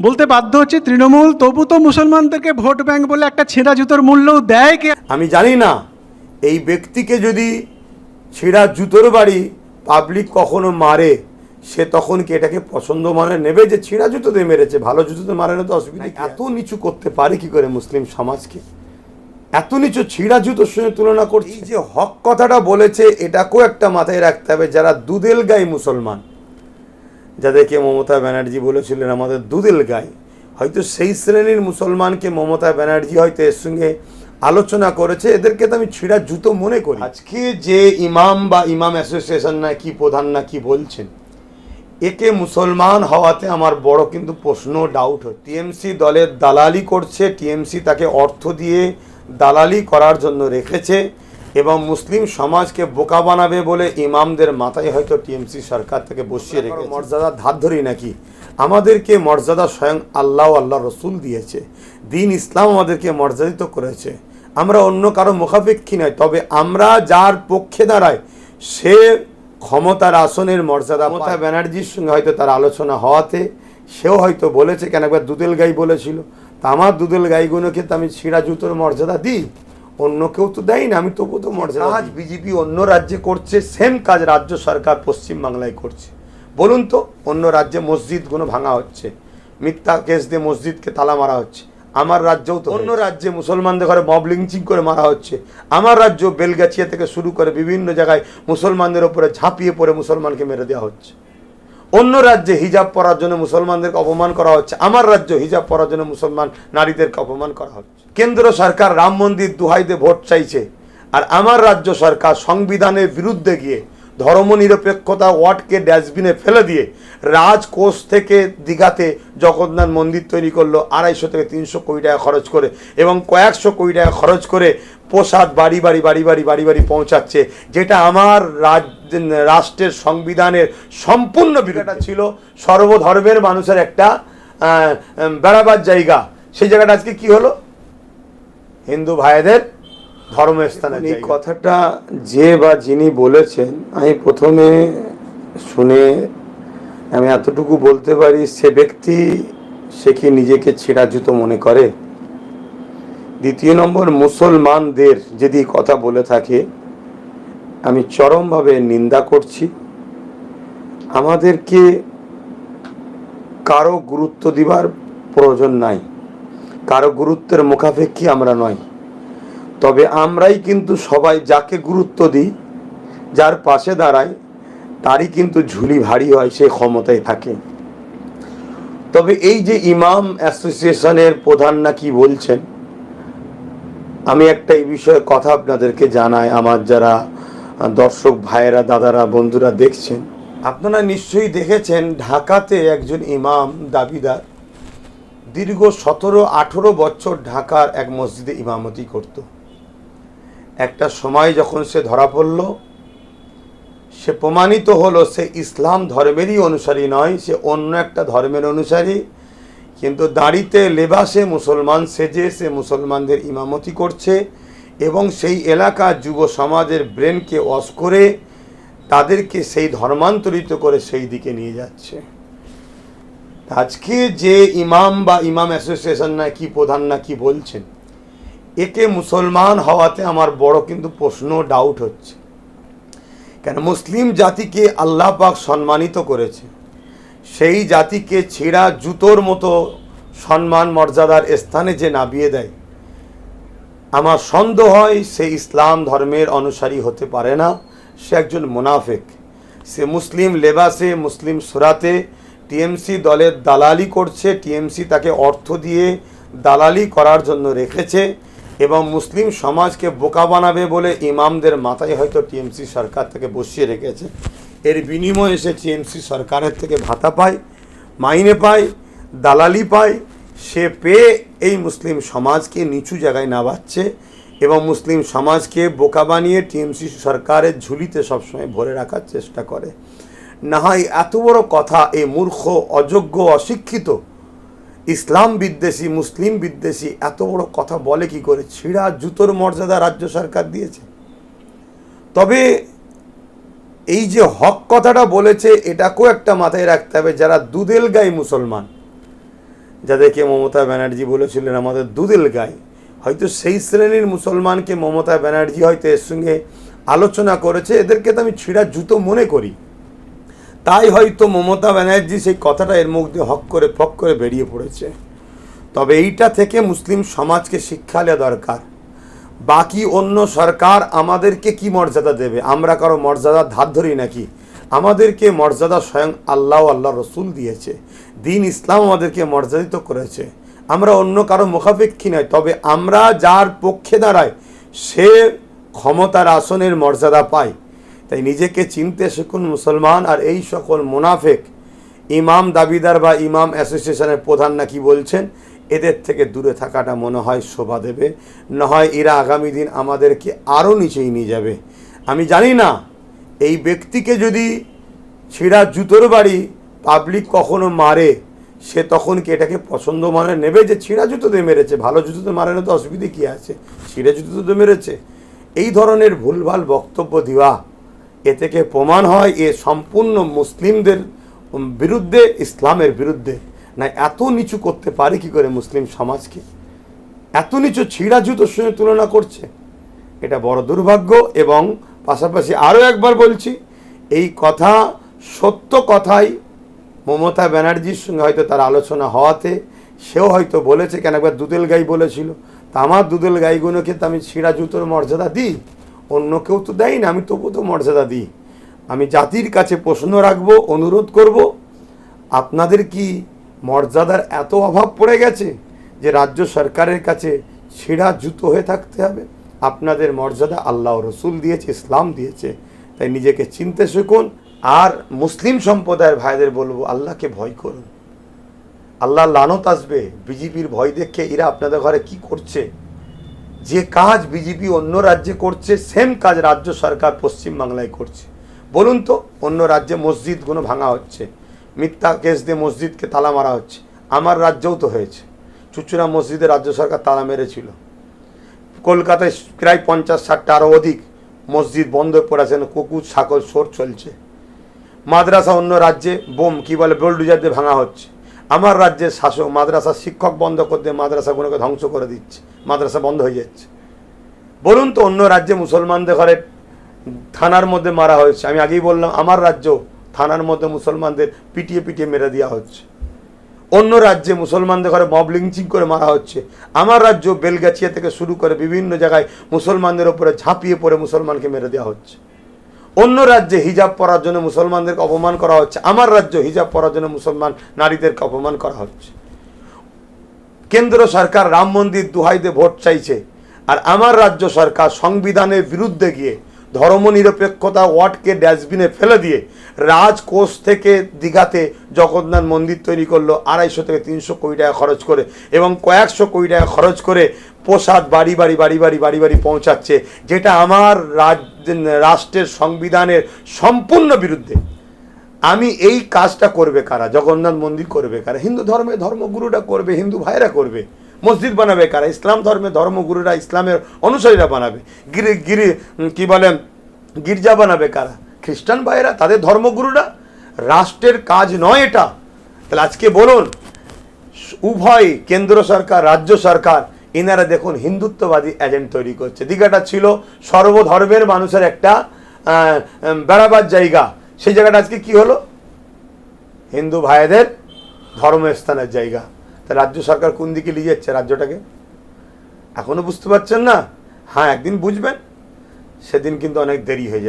বলতে বাধ্য হচ্ছে তৃণমূল তবু তো মুসলমানদেরকে ভোট ব্যাংক বলে একটা ছেঁড়া জুতোর মূল্যও দেয় কে? আমি জানি না এই ব্যক্তিকে যদি ছেঁড়া জুতোর বাড়ি পাবলিক কখনো মারে সে তখন কি এটাকে পছন্দ মানে নেবে যে ছেঁড়া জুতোতে মেরেছে? ভালো জুতোতে মারে না তো অসুবিধা কি? এত নিচু করতে পারে কি করে মুসলিম সমাজকে? এত নিচু ছিঁড়া জুতোর সঙ্গে তুলনা করছি। এই যে হক কথাটা বলেছে এটাকেও একটা মাথায় রাখতে হবে যারা দুদেল গাই মুসলমান। যাদেরকে মমতা ব্যানার্জি বলেছিলেন, আমাদের দুদেল গাই। হয়তো সেই শ্রেণির মুসলমানকে মমতা ব্যানার্জি হয়তো এর সঙ্গে আলোচনা করেছে, এদেরকে তো আমি ছিঁড়া জুতো মনে করি। আজকে যে ইমাম বা ইমাম অ্যাসোসিয়েশন না কি প্রধান না কি বলছেন, একে মুসলমান হওয়াতে আমার বড় কিন্তু প্রশ্ন ডাউট হচ্ছে টিএমসি দলের দালালি করছে, টিএমসি তাকে অর্থ দিয়ে দালালি করার জন্য রেখেছে। এবং মুসলিম সমাজকে বোকা বানাবে বলে ইমামদের মাথায় হয়তো টিএমসি সরকার থেকে বসিয়ে রেখে মর্যাদা ধার ধরি নাকি? আমাদেরকে মর্যাদা স্বয়ং আল্লাহ আল্লাহ রসুল দিয়েছে। দিন ইসলাম আমাদেরকে মর্যাদিত করেছে। আমরা অন্য কারও মুখাপেক্ষী নয় তবে আমরা যার পক্ষে দাঁড়ায় সে ক্ষমতার আসনের মর্যাদা মমতা ব্যানার্জির সঙ্গে হয়তো তার আলোচনা হওয়াতে সেও হয়তো বলেছে কেন একবার দুদেল গাই বলেছিল। তা আমার দুদেল গাইগুলোকে তো আমি ছিঁড়া জুতোর মর্যাদা দিই। অন্য কেউ তো দেয় না আমি তবু তো মর্যাদা কাজ বিজেপি অন্য রাজ্যে করছে সেম কাজ রাজ্য সরকার পশ্চিম বাংলায় করছে। বলুন তো অন্য রাজ্যে মসজিদগুলো ভাঙা হচ্ছে মিথ্যা কেস দিয়ে মসজিদকে তালা মারা হচ্ছে আমার রাজ্যেও তো অন্য রাজ্যে মুসলমানদের ঘরে মব লিঞ্চিং করে মারা হচ্ছে আমার রাজ্য বেলগাছিয়া থেকে শুরু করে বিভিন্ন জায়গায় মুসলমানদের ওপরে ঝাঁপিয়ে পড়ে মুসলমানকে মেরে দেওয়া হচ্ছে। অন্য রাজ্যে হিজাব পরার জন্য মুসলমানদেরকে অপমান করা হচ্ছে। আমার রাজ্য হিজাব পরার জন্য মুসলমান নারীদেরকে অপমান করা হচ্ছে। কেন্দ্র সরকার রাম মন্দির দুহাইতে ভোট চাইছে। আর আমার রাজ্য সরকার সংবিধানের বিরুদ্ধে গিয়ে ধর্মনিরপেক্ষতা ওয়ার্ডকে ডাস্টবিনে ফেলে দিয়ে রাজকোষ থেকে দীঘাতে জগন্নাথ মন্দির তৈরি করল আড়াইশো থেকে তিনশো কোটি টাকা খরচ করে এবং কয়েকশো কোটি টাকা খরচ করে প্রসাদ বাড়ি বাড়ি বাড়ি বাড়ি বাড়ি বাড়ি পৌঁছাচ্ছে, যেটা আমার রাজ, রাষ্ট্রের সংবিধানের সম্পূর্ণ বিরোধটা ছিল। সর্বধর্মের মানুষের একটা বেড়াবার জায়গা। সেই জায়গাটা আজকে কি হলো? হিন্দু ভাইদের ধর্মস্থানে এই কথাটা যে বা যিনি বলেছেন আমি প্রথমে শুনে আমি এতটুকু বলতে পারি সে ব্যক্তি সে কি নিজেকে ছেঁড়া জুতো মনে করে? দ্বিতীয় নম্বর মুসলমানদের যদি কথা বলে থাকে আমি চরমভাবে নিন্দা করছি। আমাদেরকে কারও গুরুত্ব দিবার প্রয়োজন নাই। কারও গুরুত্বের মুখাপেক্ষী আমরা নয়। তবে আমরাই কিন্তু সবাই যাকে গুরুত্ব দিই, যার পাশে দাঁড়ায় তারই কিন্তু ঝুলি ভারী হয়, সে ক্ষমতায় থাকে। তবে এই যে ইমাম অ্যাসোসিয়েশনের প্রধান না কি বলছেন, আমি একটা এই বিষয়ে কথা আপনাদেরকে জানাই। আমার যারা দর্শক ভাইয়েরা, দাদারা, বন্ধুরা দেখছেন, আপনারা নিশ্চয়ই দেখেছেন ঢাকাতে একজন ইমাম দাবিদার দীর্ঘ সতেরো আঠেরো বছর ঢাকার এক মসজিদে ইমামতি করত। একটা সময় যখন সে ধরা পড়ল, সে প্রমাণিত হলো সে ইসলাম ধর্মেরই অনুসারী নয়, সে অন্য একটা ধর্মের অনুসারী। কিন্তু দাঁড়িতে লেবাসে মুসলমান সেজে সে মুসলমানদের ইমামতি করছে এবং সেই এলাকার যুব সমাজের ব্রেনকে ওয়াশ করে তাদেরকে সেই ধর্মান্তরিত করে সেই দিকে নিয়ে যাচ্ছে। আজকে যে ইমাম বা ইমাম অ্যাসোসিয়েশন না কি প্রধান না কি বলছেন একে মুসলমান হওয়াতে আমার বড় কিন্তু প্রশ্ন ডাউট হচ্ছে। কেন? মুসলিম জাতিকে আল্লাহ পাক সম্মানিত করেছে। সেই জাতিকে ছেঁড়া জুতোর মতো সম্মান, মর্যাদার স্থানে যে নামিয়ে দেয়, আমার সন্দেহ হয় সে ইসলাম ধর্মের অনুসারী হতে পারে না। সে একজন মুনাফেক। সে মুসলিম লেবাসে, মুসলিম সুরাতে টিএমসি দলের দালালি করছে। টিএমসি তাকে অর্থ দিয়ে দালালি করার জন্য রেখেছে। এবং মুসলিম সমাজকে বোকা বানাবে বলে ইমামদের মাথায় হয়তো টিএমসি সরকার থেকে বসিয়ে রেখেছে। এর বিনিময়ে সে টিএমসি সরকারের থেকে ভাতা পায়, মাইনে পায়, দালালি পায়। সে পেয়ে এই মুসলিম সমাজকে নিচু জায়গায় নামাচ্ছে এবং মুসলিম সমাজকে বোকা বানিয়ে টিএমসি সরকারের ঝুলিতে সবসময় ভরে রাখার চেষ্টা করে। না হয় এত বড় কথা, এই মূর্খ, অযোগ্য, অশিক্ষিত ইসলাম বিদ্বেষী, মুসলিম বিদ্বেষী, এত বড় কথা বলে কি করে? ছিঁড়া জুতোর মর্যাদা রাজ্য সরকার দিয়েছে। তবে এই যে হক কথাটা বলেছে, এটাকেও একটা মাথায় রাখতে হবে, যারা দুদেল গাই মুসলমান, যাদেরকে মমতা ব্যানার্জি বলেছিলেন, আমাদের দুদেল গাই হয়তো সেই শ্রেণির মুসলমানকে মমতা ব্যানার্জি হয়তো এর সঙ্গে আলোচনা করেছে, এদেরকে তো আমি ছিঁড়া জুতো মনে করি। তাই হয়তো মমতা ব্যানার্জি সেই কথাটা এর মুখ দিয়ে হক করে ফক করে বেরিয়ে পড়েছে। তবে এইটা থেকে মুসলিম সমাজকে শিক্ষা নেওয়া দরকার। বাকি অন্য সরকার আমাদেরকে কি মর্যাদা দেবে? আমরা কারও মর্যাদার ধার ধরি নাকি? আমাদেরকে মর্যাদা স্বয়ং আল্লাহ আল্লাহ রসুল দিয়েছে। দিন ইসলাম আমাদেরকে মর্যাদিত করেছে। আমরা অন্য কারও মুখাপেক্ষী নয়, তবে আমরা যার পক্ষে দাঁড়াই, সে ক্ষমতার আসনের মর্যাদা পায়। তাই নিজেকে চিনতে শিখুন মুসলমান আর এই সকল মুনাফেক। ইমাম দাবিদার বা ইমাম অ্যাসোসিয়েশনের প্রধান নাকি বলছেন? এদের থেকে দূরে থাকাটা মনে হয় শোভা দেবে। না হয় এরা আগামী দিন আমাদেরকে আরও নিচেই নিয়ে যাবে। আমি জানি না, এই ব্যক্তিকে যদি ছিঁড়া জুতোর বাড়ি পাবলিক কখনো মারে, সে তখন কি এটাকে পছন্দ মানে নেবে যে ছিঁড়া জুতোতে মেরেছে? ভালো জুতোতে মারে না তো অসুবিধে কী আছে? ছিঁড়া জুতোতে মেরেছে। এই ধরনের ভুলভাল বক্তব্য দেওয়া এ থেকে প্রমাণ হয় এ সম্পূর্ণ মুসলিমদের বিরুদ্ধে, ইসলামের বিরুদ্ধে। না, এত নিচু করতে পারে কি করে মুসলিম সমাজকে? এত নিচু ছিঁড়া জুতোর সঙ্গে তুলনা করছে। এটা বড় দুর্ভাগ্য এবং পাশাপাশি আরও একবার বলছি, এই কথা সত্য কথাই মমতা ব্যানার্জির সঙ্গে হয়তো তার আলোচনা হওয়াতে সেও হয়তো বলেছে, কেন একবার দুদেল গাই বলেছিল। তা আমার দুদেল গাইগুলোকে তো আমি ছিঁড়া জুতোর মর্যাদা দিই। অন্য কেউ তো দেয় না, আমি তবু তো মর্যাদা দিই। আমি জাতির কাছে প্রশ্ন রাখব, অনুরোধ করব, আপনাদের কি মর্যাদার এত অভাব পড়ে গেছে যে রাজ্য সরকারের কাছে ছিঁড়া জুতো হয়ে থাকতে হবে? আপনাদের মর্যাদা আল্লাহ রসুল দিয়েছে, ইসলাম দিয়েছে, তাই নিজেকে চিনতে শিখুন। আর মুসলিম সম্প্রদায়ের ভাইদের বলব, আল্লাহকে ভয় করুন। আল্লাহ লানত আসবে বিজেপির ভয় দেখে এরা আপনাদের ঘরে কি করছে? যে কাজ বিজেপি অন্য রাজ্যে করছে সেম কাজ রাজ্য সরকার পশ্চিম বাংলায় করছে। বলুন তো, অন্য রাজ্যে মসজিদগুলো ভাঙা হচ্ছে, মিথ্যা কেস দিয়ে মসজিদকে তালা মারা হচ্ছে, আমার রাজ্যেও তো হয়েছে। চুচুরা মসজিদে রাজ্য সরকার তালা মেরেছিল। কলকাতায় প্রায় পঞ্চাশ ষাটটা আরও অধিক মসজিদ বন্ধ পড়ে আছে কুকুর, ছাগল সোর চলছে। মাদ্রাসা অন্য রাজ্যে বোম, কি বলে বোল্ডুজার দিয়ে ভাঙা হচ্ছে। আমার রাজ্যের শাসক, মাদ্রাসা শিক্ষক বন্ধ করে দিয়ে মাদ্রাসাগুলোকে ধ্বংস করে দিচ্ছে। মাদ্রাসা বন্ধ হয়ে যাচ্ছে। বলুন তো, অন্য রাজ্যে মুসলমানদের ঘরে থানার মধ্যে মারা হয়েছে। আমি আগেই বললাম, আমার রাজ্য থানার মধ্যে মুসলমানদের পিটিয়ে পিটিয়ে মেরে দেওয়া হচ্ছে। অন্য রাজ্যে মুসলমানদের ঘরে মব লিঞ্চিং করে মারা হচ্ছে। আমার রাজ্য বেলগাছিয়া থেকে শুরু করে বিভিন্ন জায়গায় মুসলমানদের ওপরে ঝাঁপিয়ে পড়ে মুসলমানকে মেরে দেওয়া হচ্ছে। অন্য রাজ্যে হিজাব পরার জন্য মুসলমানদেরকে অপমান করা হচ্ছে, আমার রাজ্য হিজাব পরার জন্য মুসলমান নারীদেরকে অপমান করা হচ্ছে। কেন্দ্র সরকার রাম মন্দির দুহাইতে ভোট চাইছে, আর আমার রাজ্য সরকার সংবিধানের বিরুদ্ধে গিয়ে ধর্মনিরপেক্ষতা ওয়ার্ডকে ডাস্টবিনে ফেলে দিয়ে রাজকোষ থেকে দীঘাতে জগন্নাথ মন্দির তৈরি করল আড়াইশো থেকে তিনশো কোটি টাকা খরচ করে এবং কয়েকশো কোটি টাকা খরচ করে প্রসাদ বাড়ি বাড়ি বাড়ি বাড়ি বাড়ি বাড়ি পৌঁছাচ্ছে, যেটা আমার রাষ্ট্রের সংবিধানের সম্পূর্ণ বিরুদ্ধে। আমি এই কাজটা করবে কারা? জগন্নাথ মন্দির করবে কারা? হিন্দু ধর্মের ধর্মগুরুটা করবে, হিন্দু ভাইরা করবে। মসজিদ বানাবে কারা? ইসলাম ধর্মের ধর্মগুরুরা ইসলামের অনুসারীরা বানাবে। গিরি গিরি কি বলেন? গির্জা বানাবে কারা? খ্রিস্টান ভাইয়েরা, তাদের ধর্মগুরুরা রাষ্ট্রের কাজ নয় এটা। তাহলে আজকে বলুন, উভয় কেন্দ্র সরকার, রাজ্য সরকার এনারা দেখুন হিন্দুত্ববাদী এজেন্ট তৈরি করছে। দীঘাটা ছিল সর্বধর্মের মানুষের একটা বেড়াবার জায়গা। সেই জায়গাটা আজকে কি হলো? হিন্দু ভাইদের ধর্মস্থানের জায়গা। তা রাজ্য সরকার কোন দিকে নিয়ে যাচ্ছে রাজ্যটাকে? এখনও বুঝতে পারছেন না? হ্যাঁ একদিন বুঝবেন। সেদিন কিন্তু অনেক দেরি হয়ে যাবে।